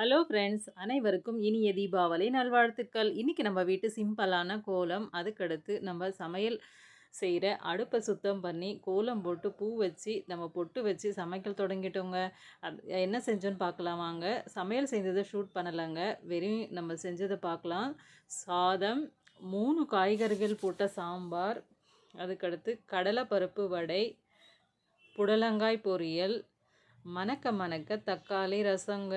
Hello friends அனைவருக்கும் இனிய தீபாவளி நல்வாழ்த்துக்கள். இன்றைக்கி நம்ம வீட்டு சிம்பிளான கோலம். அதுக்கடுத்து நம்ம சமையல் செய்கிற அடுப்பை சுத்தம் பண்ணி கோலம் போட்டு பூ வச்சு நம்ம பொட்டு வச்சு சமைக்கல் தொடங்கிட்டோங்க. அது என்ன செஞ்சோன்னு பார்க்கலாம் வாங்க. சமையல் செஞ்சதை ஷூட் பண்ணலைங்க. வெறும் நம்ம செஞ்சதை பார்க்கலாம். சாதம் மூணு காய்கறிகள் போட்ட சாம்பார் அதுக்கடுத்து கடலைப்பருப்பு வடை புடலங்காய் பொரியல் மணக்க மணக்க தக்காளி ரசங்க.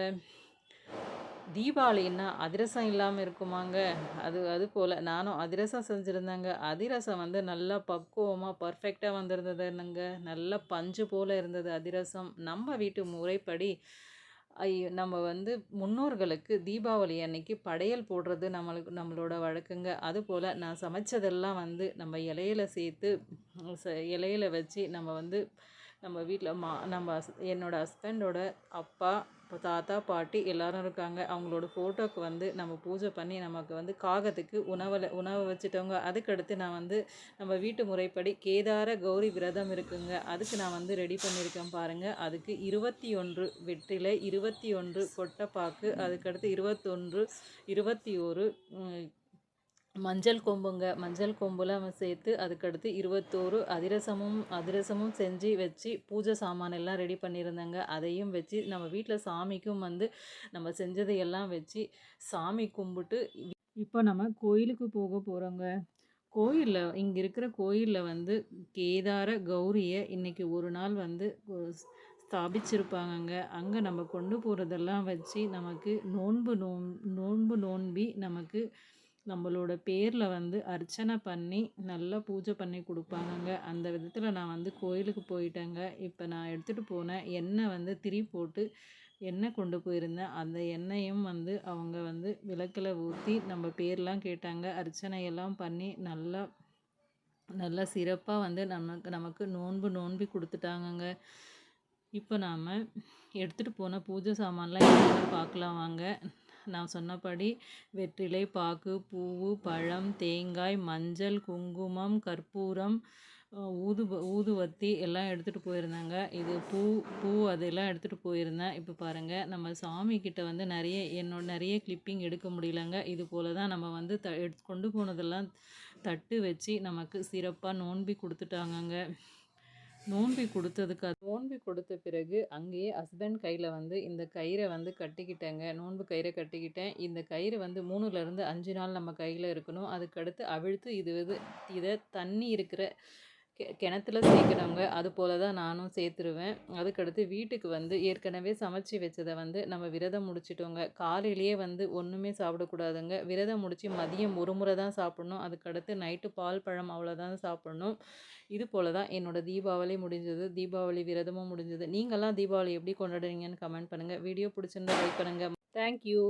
தீபாவளின்னா அதிரசம் இல்லாமல் இருக்குமாங்க? அது அது போல். நானும் அதிரசம் செஞ்சுருந்தேங்க. அதிரசம் வந்து நல்லா பக்குவமாக பர்ஃபெக்டாக வந்திருந்ததுன்னுங்க நல்லா பஞ்சு போல் இருந்தது அதிரசம். நம்ம வீட்டு முறைப்படி நம்ம வந்து முன்னோர்களுக்கு தீபாவளி அன்னைக்கு படையல் போடுறது நம்மளுக்கு நம்மளோட வழக்குங்க. அதுபோல் நான் சமைச்சதெல்லாம் வந்து நம்ம இலையில சேர்த்து இலையில வச்சு நம்ம வந்து நம்ம வீட்டில் மா நம்ம என்னோடய ஹஸ்பண்டோட அப்பா இப்போ தாத்தா பாட்டி எல்லோரும் இருக்காங்க. அவங்களோட ஃபோட்டோக்கு வந்து நம்ம பூஜை பண்ணி நமக்கு வந்து காகத்துக்கு உணவில் உணவை வச்சுட்டவங்க. அதுக்கடுத்து நான் வந்து நம்ம வீட்டு முறைப்படி கேதார கௌரி விரதம் இருக்குங்க. அதுக்கு நான் வந்து ரெடி பண்ணியிருக்கேன் பாருங்கள் அதுக்கு இருபத்தி ஒன்று வெற்றிலை இருபத்தி ஒன்று கொட்டைப்பாக்கு அதுக்கடுத்து இருபத்தொன்று இருபத்தி ஒரு மஞ்சள் கொம்புங்க. மஞ்சள் கொம்புலாம் சேர்த்து அதுக்கடுத்து இருபத்தோரு அதிரசமும் அதிரசமும் செஞ்சு வச்சு பூஜை சாமான் எல்லாம் ரெடி பண்ணியிருந்தேங்க. அதையும் வச்சு நம்ம வீட்டில் சாமிக்கும் வந்து நம்ம செஞ்சதையெல்லாம் வச்சு சாமி கும்பிட்டு இப்போ நம்ம கோயிலுக்கு போக போகிறோங்க கோயிலில் இங்கே இருக்கிற கோயிலில் வந்து கேதார கௌரியை இன்றைக்கி ஒரு நாள் வந்து ஸ்தாபிச்சிருப்பாங்கங்க. அங்கே நம்ம கொண்டு போகிறதெல்லாம் வச்சு நமக்கு நோன்பு நோன் நோன்பு நோன்பி நமக்கு நம்மளோட பேரில் வந்து அர்ச்சனை பண்ணி நல்லா பூஜை பண்ணி கொடுப்பாங்கங்க. அந்த விதத்தில் நான் வந்து கோயிலுக்கு போயிட்டேங்க. இப்போ நான் எடுத்துகிட்டு போன எண்ணெய் வந்து திரி போட்டு எண்ணெய் கொண்டு போயிருந்தேன். அந்த எண்ணெயும் வந்து அவங்க வந்து விளக்கில் ஊற்றி நம்ம பேர்லாம் கேட்டாங்க. அர்ச்சனையெல்லாம் பண்ணி நல்லா நல்லா சிறப்பாக வந்து நமக்கு நமக்கு நோன்பு நோன்பி கொடுத்துட்டாங்கங்க. இப்போ நாம் எடுத்துகிட்டு போன பூஜை சாமான்லாம் பார்க்கலாம் வாங்க. நான் சொன்னபடி வெற்றிலை பாக்கு பூவு பழம் தேங்காய் மஞ்சள் குங்குமம் கற்பூரம் ஊது ஊதுவத்தி எல்லாம் எடுத்துகிட்டு போயிருந்தாங்க. இது பூ பூ அதெல்லாம் எடுத்துகிட்டு போயிருந்தேன். இப்போ பாருங்கள் நம்ம சாமி கிட்ட வந்து நிறைய என்னோட நிறைய கிளிப்பிங் எடுக்க முடியலங்க. இது போல் தான் நம்ம வந்து த கொண்டு போனதெல்லாம் தட்டு வச்சு நமக்கு சிறப்பாக நோன்பி கொடுத்துட்டாங்கங்க. நோன்பி கொடுத்ததுக்கு நோன்பி கொடுத்த பிறகு அங்கேயே ஹஸ்பண்ட் கையில் வந்து இந்த கயிறை வந்து கட்டிக்கிட்டேங்க. நோன்பு கயிறை கட்டிக்கிட்டேன். இந்த கயிறு வந்து மூணுலேருந்து அஞ்சு நாள் நம்ம கையில் இருக்கணும். அதுக்கடுத்து அவிழ்த்து இது இது இதை தண்ணி இருக்கிற கெ கிணத்துல சேர்க்குறவங்க அது போல தான் நானும் சேர்த்துருவேன். அதுக்கடுத்து வீட்டுக்கு வந்து ஏற்கனவே சமைச்சி வச்சதை வந்து நம்ம விரதம் முடிச்சிட்டோங்க. காலையிலேயே வந்து ஒன்றுமே சாப்பிடக்கூடாதுங்க. விரதம் முடித்து மதியம் ஒரு முறை தான் சாப்பிட்ணும். அதுக்கடுத்து நைட்டு பால் பழம் அவ்வளோதான் சாப்பிட்ணும். இது போல தான் என்னோடய தீபாவளி முடிஞ்சது. தீபாவளி விரதமும் முடிஞ்சது. நீங்களாம் தீபாவளி எப்படி கொண்டாடுறீங்கன்னு கமெண்ட் பண்ணுங்கள் வீடியோ பிடிச்சிருந்தா லைக் பண்ணுங்கள் தேங்க்யூ